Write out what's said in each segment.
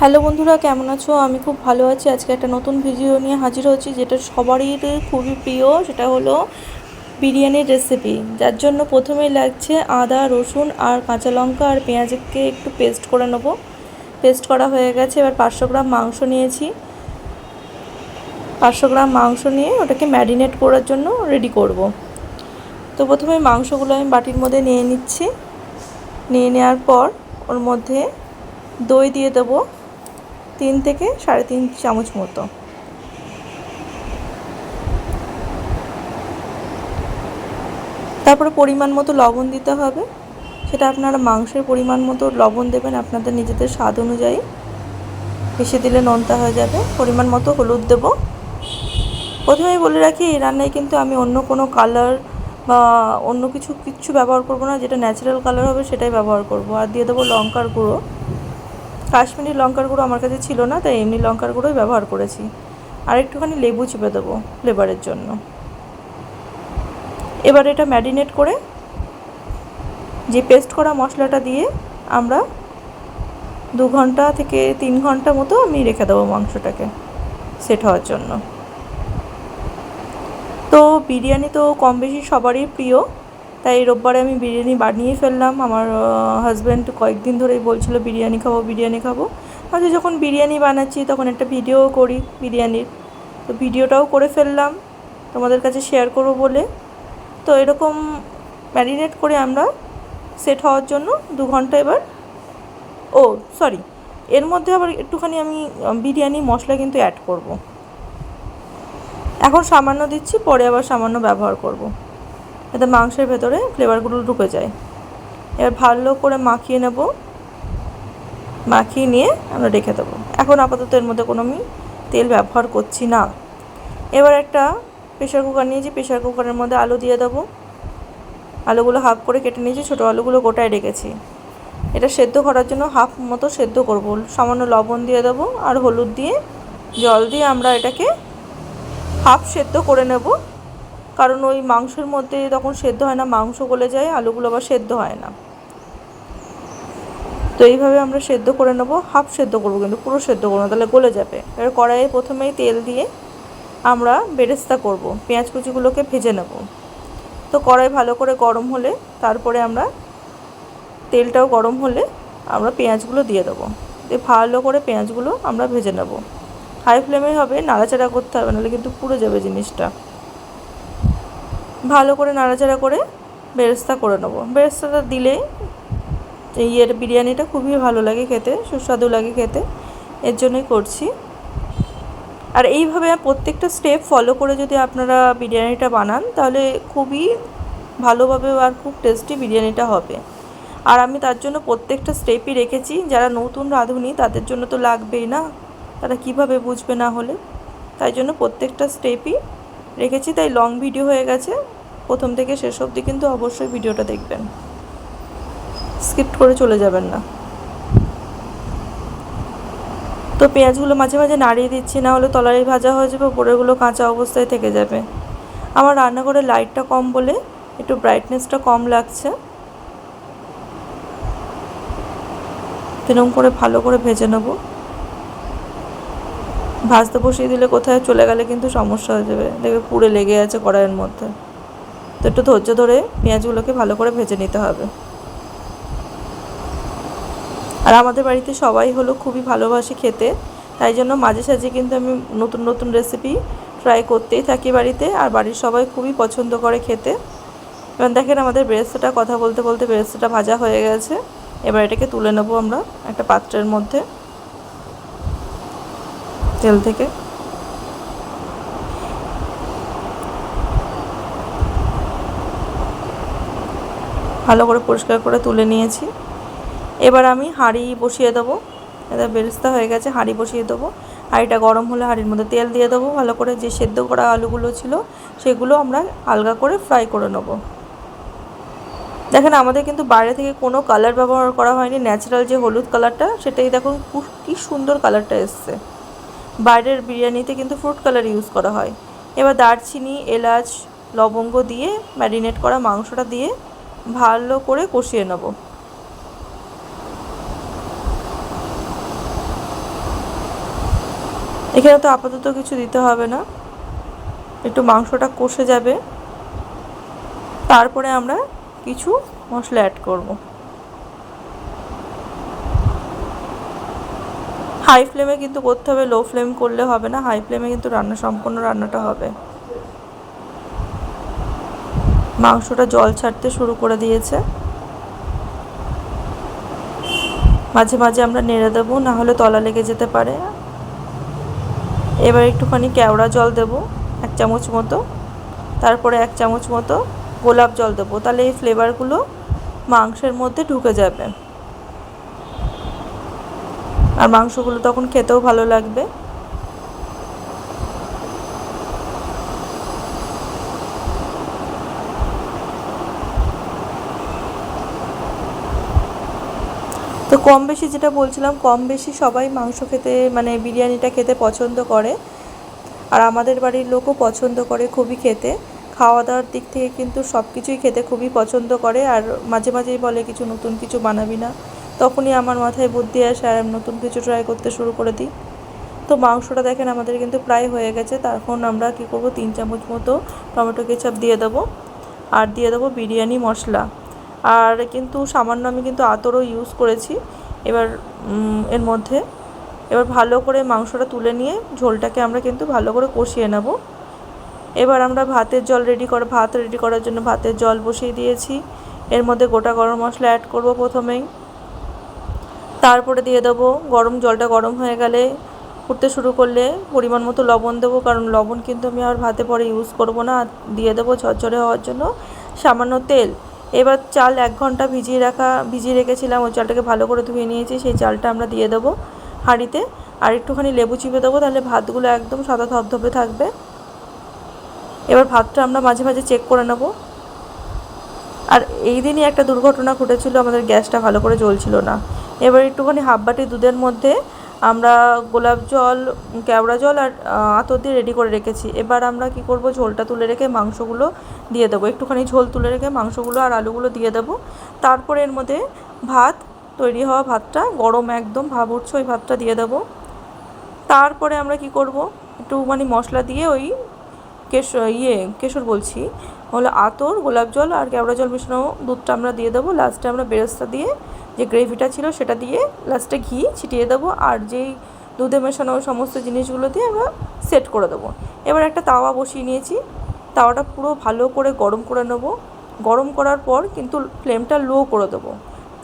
Hello বন্ধুরা, কেমন আছো? আমি খুব ভালো আছি। আজকে একটা নতুন ভিডিও নিয়ে হাজির হচ্ছি, যেটা সবারই খুবই প্রিয়। সেটা হলো বিরিয়ানির রেসিপি যার জন্য প্রথমেই লাগছে আদা, রসুন আর কাঁচা লঙ্কা আর পেঁয়াজকে একটু পেস্ট করে নেব। পেস্ট করা হয়ে গেছে। এবার পাঁচশো গ্রাম মাংস নিয়েছি। পাঁচশো গ্রাম মাংস নিয়ে ওটাকে ম্যারিনেট করার জন্য রেডি করব। তো প্রথমে মাংসগুলো আমি বাটির মধ্যে নিয়ে নিচ্ছি। নিয়ে নেওয়ার পর ওর মধ্যে দই দিয়ে দেবো। তিন থেকে সাড়ে তিন চামচ মতো। তারপরে পরিমাণ মতো লবণ দিতে হবে। সেটা আপনারা মাংসের পরিমাণ মতো লবণ দেবেন আপনাদের নিজেদের স্বাদ অনুযায়ী। বেশি দিলে নোনতা হয়ে যাবে। পরিমাণ মতো হলুদ দেব। প্রথমেই বলে রাখি, এই রান্নায় কিন্তু আমি অন্য কোনো কালার বা অন্য কিছু কিচ্ছু ব্যবহার করব না। যেটা ন্যাচারাল কালার হবে সেটাই ব্যবহার করব। আর দিয়ে দেবো লঙ্কার গুঁড়ো। কাশ্মীরি লঙ্কার গুঁড়ো আমার কাছে ছিল না, তাই এমনি লঙ্কার গুঁড়োই ব্যবহার করেছি। আর একটুখানি লেবু চিপে দেবো ফ্লেভারের জন্য। এবার এটা ম্যারিনেট করে যে পেস্ট করা মশলাটা দিয়ে আমরা দু ঘণ্টা থেকে তিন ঘণ্টা মতো আমি রেখে দেবো মাংসটাকে সেট হওয়ার জন্য। তো বিরিয়ানি তো কম বেশি সবারই প্রিয়। তাই রোববারে আমি বিরিয়ানি বানিয়ে ফেললাম। আমার হাজব্যান্ড কয়েকদিন ধরেই বলছিল, বিরিয়ানি খাব বিরিয়ানি খাব। আচ্ছা যখন বিরিয়ানি বানাচ্ছি, তখন একটা ভিডিও করি বিরিয়ানির। তো ভিডিওটাও করে ফেললাম, তোমাদের কাছে শেয়ার করব বলে। তো এরকম ম্যারিনেট করে আমরা সেট হওয়ার জন্য দু ঘণ্টা এবার, ও সরি এর মধ্যে আবার একটুখানি আমি বিরিয়ানি মশলা কিন্তু অ্যাড করব। এখন সামান্য দিচ্ছি, পরে আবার সামান্য ব্যবহার করব। যাতে মাংসের ভেতরে ফ্লেভারগুলো ঢুকে যায়। এবার ভালো করে মাখিয়ে নেব। মাখিয়ে নিয়ে আমরা রেখে দেবো। এখন আপাতত এর মধ্যে কোনো আমি তেল ব্যবহার করছি না। এবার একটা প্রেশার কুকার নিয়েছি প্রেশার কুকারের মধ্যে আলু দিয়ে দেবো। আলুগুলো হাফ করে কেটে নিয়েছি, ছোটো আলুগুলো গোটায় রেখেছি। এটা সেদ্ধ করার জন্য হাফ মতো সেদ্ধ করব। সামান্য লবণ দিয়ে দেবো আর হলুদ দিয়ে জল দিয়ে আমরা এটাকে হাফ সেদ্ধ করে নেব। কারণ ওই মাংসের মধ্যে তখন সেদ্ধ হয় না, মাংস গলে যায়, আলুগুলো আবার সেদ্ধ হয় না। তো এইভাবে আমরা সেদ্ধ করে নেব, হাফ সেদ্ধ করব কিন্তু পুরো সেদ্ধ করব না, তাহলে গলে যাবে। এবার কড়াইয়ে প্রথমেই তেল দিয়ে আমরা বেরেস্তা করব, পেঁয়াজ কুচিগুলোকে ভেজে নেব। তো কড়াই ভালো করে গরম হলে, তারপরে আমরা তেলটাও গরম হলে আমরা পেঁয়াজগুলো দিয়ে দেবো। দিয়ে ভালো করে পেঁয়াজগুলো আমরা ভেজে নেব। হাই ফ্লেমে হবে, নাড়াচাড়া করতে হবে, নাহলে কিন্তু পুড়ে যাবে জিনিসটা। ভালো করে নাড়াচাড়া করে বেরেস্তা করে নেব। বেরেস্তাটা দিলে ইয়ের বিরিয়ানিটা খুবই ভালো লাগে খেতে, সুস্বাদু লাগে খেতে। এর জন্যই করছি। আর এইভাবে প্রত্যেকটা স্টেপ ফলো করে যদি আপনারা বিরিয়ানিটা বানান, তাহলে খুবই ভালোভাবে আর খুব টেস্টি বিরিয়ানিটা হবে। আর আমি তার জন্য প্রত্যেকটা স্টেপই রেখেছি। যারা নতুন রাঁধুনি, তাদের জন্য তো লাগবেই না? তারা কীভাবে বুঝবে না হলে? তাই জন্য প্রত্যেকটা স্টেপই রেখেছি। তাই লং ভিডিও হয়ে গেছে। প্রথম থেকে শেষ অবধি কিন্তু অবশ্যই ভিডিওটা দেখবেন। স্কিপ করে চলে যাবেন না। তো পেঁয়াজগুলো মাঝে মাঝে নাড়িয়ে দিচ্ছি, না হলে তলারি ভাজা হয়ে যাবে উপরেগুলো কাঁচা অবস্থায় থেকে যাবে। আমার রান্নাঘরে লাইটটা কম বলে একটু ব্রাইটনেসটা কম লাগছে। এরকম করে ভালো করে ভেজে নেব। ভাজতে বসিয়ে দিলে কোথায় চলে গেলে কিন্তু সমস্যা হয়ে যাবে। দেখবে পুড়ে লেগে আছে কড়াইয়ের মধ্যে। তো একটু ধৈর্য ধরে পেঁয়াজগুলোকে ভালো করে ভেজে নিতে হবে। আর আমাদের বাড়িতে সবাই হলো খুবই ভালোবাসি খেতে, তাই জন্য মাঝে সাঝে কিন্তু আমি নতুন নতুন রেসিপি ট্রাই করতেই থাকি বাড়িতে, আর বাড়ির সবাই খুবই পছন্দ করে খেতে। এবার দেখেন আমাদের বেরেস্তাটা কথা বলতে বলতে বেরেস্তাটা ভাজা হয়ে গেছে। এবার এটাকে তুলে নেব আমরা একটা পাত্রের মধ্যে। তেল থেকে। ভালো করে পরিষ্কার করে তুলে নিয়েছি। এবার আমি হাঁড়ি বসিয়ে দেবো। এটা বেরেস্তা হয়ে গেছে, হাঁড়ি বসিয়ে দেবো। হাঁড়িটা গরম হলে হাঁড়ির মধ্যে তেল দিয়ে দেবো। ভালো করে যে সেদ্ধ করা আলুগুলো ছিল, সেগুলো আমরা আলগা করে ফ্রাই করে নেব। দেখেন, আমাদের কিন্তু বাইরে থেকে কোনো কালার ব্যবহার করা হয়নি। ন্যাচারাল যে হলুদ কালারটা, সেটাই দেখুন কি সুন্দর কালারটা এসছে। বাইরের বিরিয়ানিতে কিন্তু ফ্রুট কালার ইউজ করা হয়। এবার দারচিনি, এলাচ, লবঙ্গ দিয়ে ম্যারিনেট করা মাংসটা দিয়ে ভালো করে কষিয়ে নেব। এখানে তো আপাতত কিছু দিতে হবে না। একটু মাংসটা কষে যাবে। তারপরে আমরা কিছু মশলা অ্যাড করব। হাই ফ্লেমে কিন্তু করতে হবে লো ফ্লেম করলে হবে না। হাই ফ্লেমে কিন্তু রান্না, সম্পূর্ণ রান্নাটা হবে। মাংসটা জল ছাড়তে শুরু করে দিয়েছে। মাঝে মাঝে আমরা নেড়ে দেবো, না হলে তলা লেগে যেতে পারে। এবার একটুখানি কেওড়া জল দেব, এক চামচ মতো। তারপরে এক চামচ মতো গোলাপ জল দেবো, তাহলে এই ফ্লেভারগুলো মাংসের মধ্যে ঢুকে যাবে। আর মাংসগুলো তখন খেতেও ভালো লাগবে। তো কম বেশি যেটা বলছিলাম, কম বেশি সবাই মাংস খেতে মানে বিরিয়ানিটা খেতে পছন্দ করে। আর আমাদের বাড়ির লোকও পছন্দ করে খুবই খেতে। খাওয়া দাওয়ার দিক থেকে কিন্তু সব কিছুই খেতে খুবই পছন্দ করে। আর মাঝে মাঝেই বলে, কিছু নতুন কিছু বানাবি না। তখনই আমার মাথায় বুদ্ধি আসে, আর, আমি নতুন কিছু ট্রাই করতে শুরু করে দিই। তো মাংসটা দেখেন আমাদের কিন্তু প্রায় হয়ে গেছে। তখন আমরা কী করব, তিন চামচ মতো টমেটো কেচাপ দিয়ে দেবো। আর দিয়ে দেবো বিরিয়ানি মশলা। আর কিন্তু সামান্য আমি কিন্তু আতরও ইউজ করেছি। এবার এর মধ্যে এবার ভালো করে মাংসটা তুলে নিয়ে ঝোলটাকে আমরা কিন্তু ভালো করে কষিয়ে নেব। এবার আমরা ভাতের জল রেডি করা, ভাত রেডি করার জন্য ভাতের জল বসিয়ে দিয়েছি। এর মধ্যে গোটা গরম মশলা অ্যাড করব প্রথমেই। তারপরে দিয়ে দেবো গরম জলটা গরম হয়ে গেলে ফুটতে শুরু করলে পরিমাণ মতো লবণ দেবো, কারণ লবণ কিন্তু আমি আর ভাতে পরে ইউজ করব না। দিয়ে দেবো ঝরঝরে হওয়ার জন্য সামান্য তেল। এবার চাল এক ঘণ্টা ভিজিয়ে রাখা, ভিজিয়ে রেখেছিলাম। ওই চালটাকে ভালো করে ধুয়ে নিয়েছি। সেই চালটা আমরা দিয়ে দেবো হাঁড়িতে। আর একটুখানি লেবু চিপে দেবো, তাহলে ভাতগুলো একদম সাদা ধপধপে থাকবে। এবার ভাতটা আমরা মাঝে মাঝে চেক করে নেব। আর এই দিনই একটা দুর্ঘটনা ঘটেছিল, আমাদের গ্যাসটা ভালো করে জ্বলছিল না। এবার একটুখানি হাফ বাটি দুধের মধ্যে আমরা গোলাপ জল, কেওড়া জল আর আতর দিয়ে রেডি করে রেখেছি। এবার আমরা কি করব? ঝোলটা তুলে রেখে মাংসগুলো দিয়ে দেবো। একটুখানি ঝোল তুলে রেখে মাংসগুলো আর আলুগুলো দিয়ে দেবো। তারপরে এর মধ্যে ভাত, তৈরি হওয়া ভাতটা, গরম একদম ভাব উঠছে, ওই ভাতটা দিয়ে দেবো। তারপরে আমরা কি করব? একটু মানে মশলা দিয়ে ওই কেশ ইয়ে কেশর বলছি। হলো আতর, গোলাপ জল আর কেওড়া জল মেশানো দুধটা আমরা দিয়ে দেবো। লাস্টে আমরা বেরেস্তা দিয়ে যে গ্রেভিটা ছিল সেটা দিয়ে লাস্টে ঘি ছিটিয়ে দেবো আর যেই দুধে মেশানো সমস্ত জিনিসগুলো দিয়ে আমরা সেট করে দেবো। এবার একটা তাওয়া বসিয়ে নিয়েছি। তাওয়াটা পুরো ভালো করে গরম করে নেব। গরম করার পর কিন্তু ফ্লেমটা লো করে দেবো।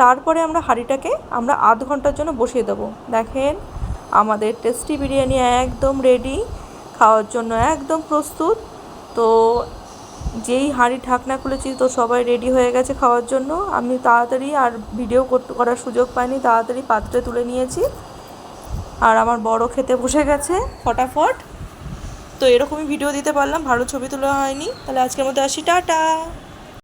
তারপরে আমরা হাঁড়িটাকে আমরা আধ ঘণ্টার জন্য বসিয়ে দেবো। দেখেন, আমাদের টেস্টি বিরিয়ানি একদম রেডি খাওয়ার জন্য একদম প্রস্তুত। তো যেই হাঁড়ি ঢাকনা খুলেছি তো সবাই রেডি হয়ে গেছে খাওয়ার জন্য। আমি তাড়াতাড়ি আর ভিডিও করার সুযোগ পাইনি, তাড়াতাড়ি পাত্রে তুলে নিয়েছি। আর আমার বড় খেতে বসে গেছে, ফটাফট। তো এরকমই ভিডিও দিতে পারলাম, ভালো ছবি তোলা হয়নি। তাহলে আজকের মধ্যে আসি, টাটা।